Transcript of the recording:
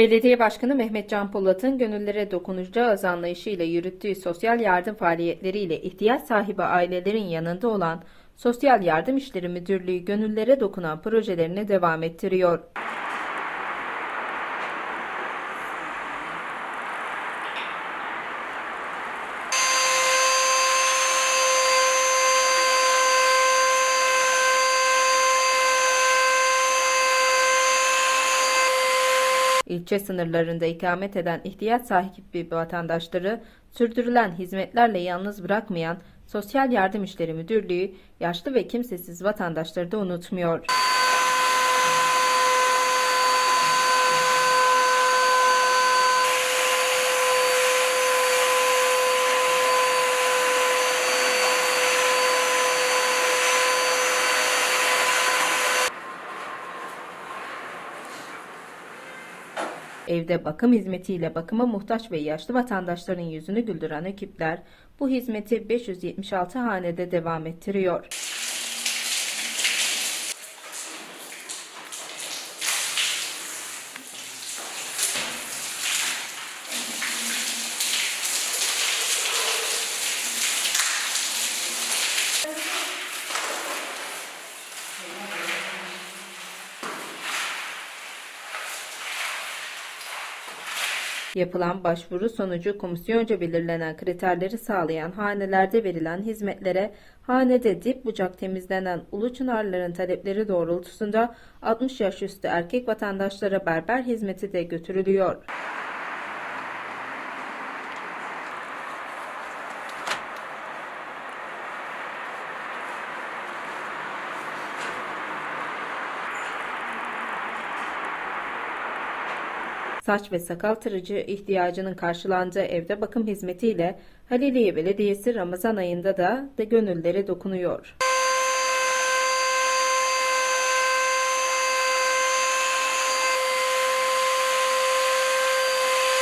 Belediye Başkanı Mehmet Can Polat'ın gönüllere dokunacağız anlayışıyla yürüttüğü sosyal yardım faaliyetleriyle ihtiyaç sahibi ailelerin yanında olan Sosyal Yardım İşleri Müdürlüğü gönüllere dokunan projelerini devam ettiriyor. İlçe sınırlarında ikamet eden ihtiyaç sahibi vatandaşları sürdürülen hizmetlerle yalnız bırakmayan Sosyal Yardım İşleri Müdürlüğü yaşlı ve kimsesiz vatandaşları da unutmuyor. Evde bakım hizmetiyle bakıma muhtaç ve yaşlı vatandaşların yüzünü güldüren ekipler bu hizmeti 576 hanede devam ettiriyor. Yapılan başvuru sonucu komisyonca belirlenen kriterleri sağlayan hanelerde verilen hizmetlere hanede dip bucak temizlenen ulu çınarların talepleri doğrultusunda 60 yaş üstü erkek vatandaşlara berber hizmeti de götürülüyor. Saç ve sakal tırıcı ihtiyacının karşılandığı evde bakım hizmetiyle Haliliye Belediyesi Ramazan ayında da de gönüllere dokunuyor.